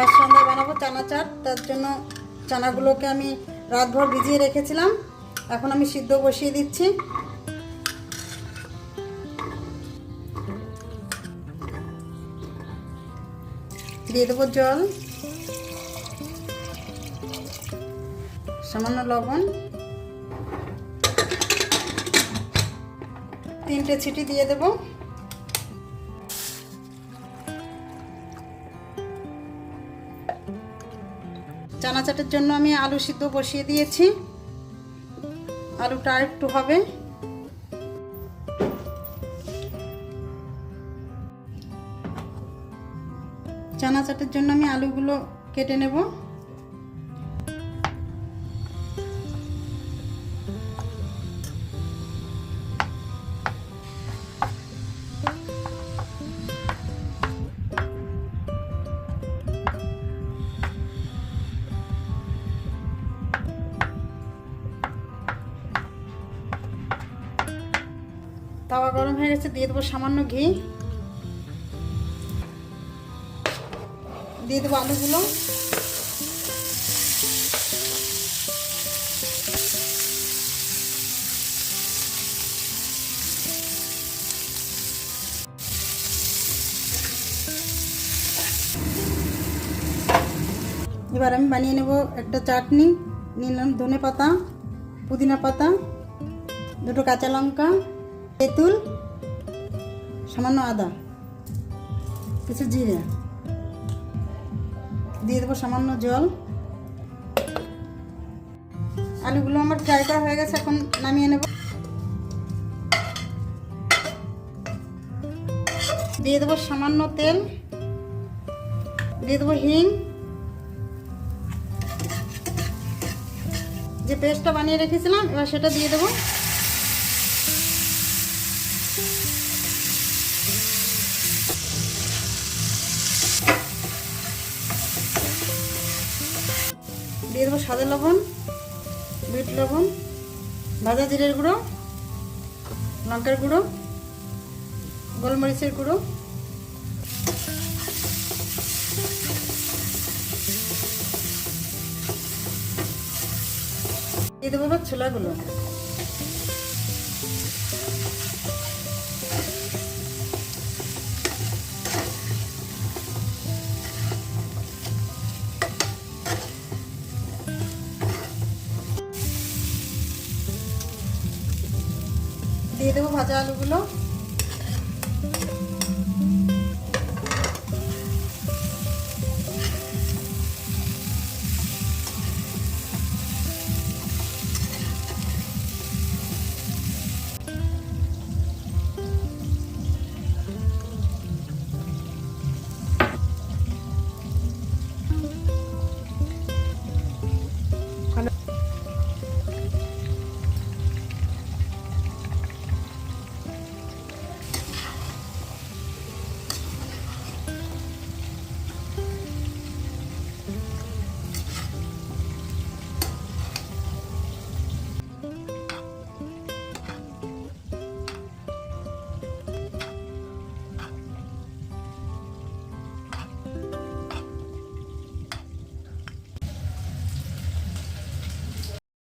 আজ সন্ধ্যায় বানাবো চানা চাট। তার জন্য চানাগুলোকে আমি রাতভর ভিজিয়ে রেখেছিলাম। এখন আমি সিদ্ধ বসিয়ে দিচ্ছি। দিয়ে দেবো জল। সামান্য লবণ। তিনটে ছিটি দিয়ে দেবো। চানা চাটের জন্য আমি আলু সিদ্ধ বসিয়ে দিয়েছি। আলুটা একটু হবে। চানা চাটের জন্য আমি আলুগুলো কেটে নেব। তাওয়া গরম হয়ে গেছে, দিয়ে দেবো সামান্য ঘি। দিয়ে দেবো আলুগুলো। এবার আমি বানিয়ে নেব একটা চাটনি নিলাম ধনে পাতা পুদিনা পাতা, দুটো কাঁচা লঙ্কা। তেঁতুল, সামান্য আদা, কিছু জিরে। দিয়ে দেবো সামান্য জল। আলুগুলো আমার ফ্রাই করা হয়ে গেছে, এখন নামিয়ে নেব। দিয়ে দেবো সামান্য তেল। দিয়ে দেবো হিং। যে পেস্টটা বানিয়ে রেখেছিলাম, এবার সেটা দিয়ে দেবো। দিয়ে দেবো সাদা লবণ বিট লবণ, ভাজা জিরের গুঁড়ো, লঙ্কার গুঁড়ো, গোলমরিচের গুঁড়ো। দিয়ে দেবো ছোলাগুলো। দিয়ে দেবো ভাজা আলুগুলো।